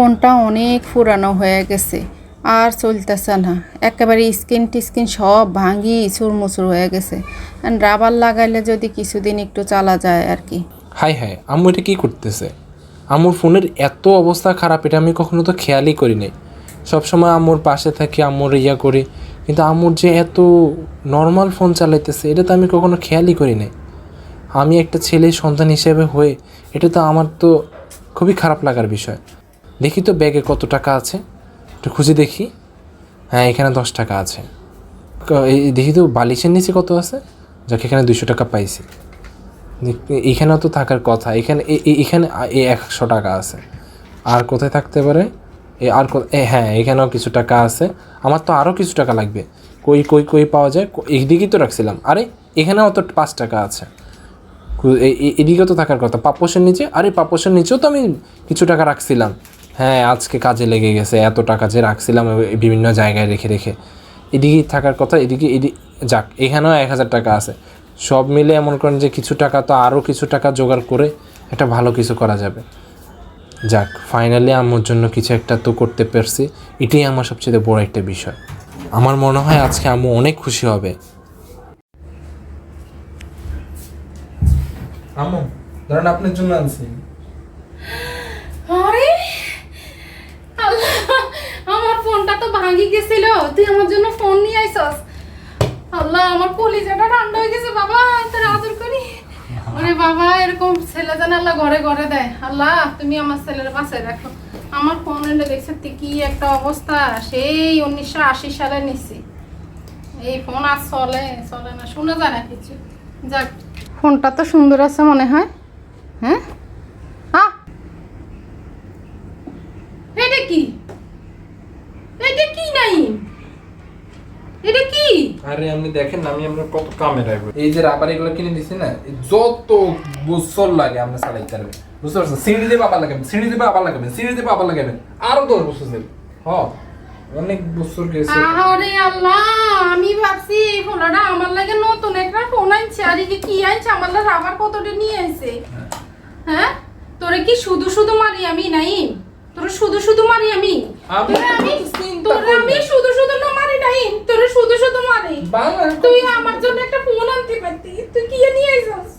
ফোনটা অনেক পুরানো হয়ে গেছে, আর চলতেছে না। একেবারে স্ক্রিন টিস্ক্রিন সব ভাঙি চুরমুচুর হয়ে গেছে। রাবার লাগাইলে যদি কিছুদিন একটু চালা যায় আর কি। হাই হাই আম্মু এটা কী করতেছে? আম্মুর ফোনের এত অবস্থা খারাপ, এটা আমি কখনো তো খেয়ালই করি নাই। সবসময় আম্মুর পাশে থাকি, আম্মুর ইয়া করি, কিন্তু আম্মুর যে এত নর্মাল ফোন চালাইতেছে, এটা তো আমি কখনো খেয়ালই করি নাই। আমি একটা ছেলে সন্তান হিসেবে হয়ে, এটা তো আমার তো খুবই খারাপ লাগার বিষয়। দেখি তো ব্যাগে কত টাকা আছে। একটু খুঁজে দেখি। হ্যাঁ এখানে দশ টাকা আছে। দেখি তো বালিশের নিচে কত আছে? যাকে, এখানে দুশো টাকা পাইছি। এখানেও তো থাকার কথা। এখানে এখানে একশো টাকা আছে। আর কোথায় থাকতে পারে? এ, আর হ্যাঁ এখানেও কিছু টাকা আছে। আমার তো আরও কিছু টাকা লাগবে। কই কই কই পাওয়া যায়? এইদিকেই তো রাখছিলাম। আরে, এখানেও তো পাঁচ টাকা আছে। এদিকেও তো থাকার কথা। পাপোশের নিচে? আরে, পাপোশের নিচেও তো আমি কিছু টাকা রাখছিলাম। হ্যাঁ আজকে কাজে লেগে গেছে, এত টাকা যে রাখছিলাম বিভিন্ন জায়গায় রেখে রেখে। এদিকেই থাকার কথা, এদিকে, এদি, যাক, এখানেও এক হাজার টাকা আছে। সব মিলে এমন করেন যে কিছু টাকা তো আরও কিছু টাকা জোগাড় করে একটা ভালো কিছু করা যাবে। যাক ফাইনালি আম্মুর জন্য কিছু একটা তো করতে পারছি। এটাই আমার সবচেয়ে বড় একটা বিষয়। আমার মনে হয় আজকে আম্মু অনেক খুশি হবে। আম্মু, ধরেন আপনার জন্য আনছি আরে আল্লাহ আমার ভাঙি গেছিল। তুই আমার জন্য ফোন নিয়ে আইসস আল্লাহ, আমার কলিজাটা ঠান্ডা হয়ে গেছে, বাবা আদর করি। ওরে বাবা, এরকম ছেলে যেন আল্লাহ ঘরে ঘরে দেয়। আল্লাহ, তুমি আমার ছেলের পাশে রাখো। আমার ফোন এনে দেখছে কি একটা অবস্থা। সেই উনিশশো আশি সালে নিছি। এই ফোন আর চলে চলে না, শোনা যায় না কিছু। যাক ফোনটা তো সুন্দর আছে মনে হয়। হ্যাঁ? এটা কি এটা কি নাই এটা কি আরে আপনি দেখেন আমি আমরা কত কামে রাখব এই যে রাবার এগুলো কিনে দিছি না যত বছর লাগে আমরা চালাইতে পারবে বুঝতে পারছেন? সিঁড়ি দিয়ে আবার লাগাবেন সিঁড়ি দিয়ে আবার লাগাবেন সিঁড়ি দিয়ে আবার লাগাবেন। আরও দশ বছর যাবে। হ অনেক বছর গেছে। আরে আল্লাহ আমি ভাবছি এই ফোনটা আমার লাগে নতুন একটা ফোন আনছে। আর কি আনছে আমার লাগে আবার কতটা নিয়ে আইছে হ্যাঁ? তোরে কি শুধু শুধু মারি আমি নাই তোরে শুধু শুধু মারি আমি? আমি তোরে আমি। শুধু শুধু না মারি নাই তোরে শুধু শুধু মারি বাংলা তুই আমার জন্য একটা ফোন আনতে পারতি তুই কি নিয়ে আইছস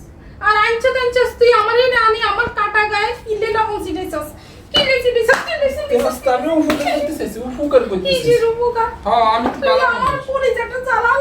আর আনছস আনছস তুই আমারই না আনি আমার কাটা গায়ে কিলে লবণ ছিটাইছস কিলে ছিটাইছস কিলে ছিটাইছস আমি উপকার করতে চাইছি উপকার করতে চাইছি কিসের উপকার হ্যাঁ আমি তুই আমার পরিচয়টা চালালে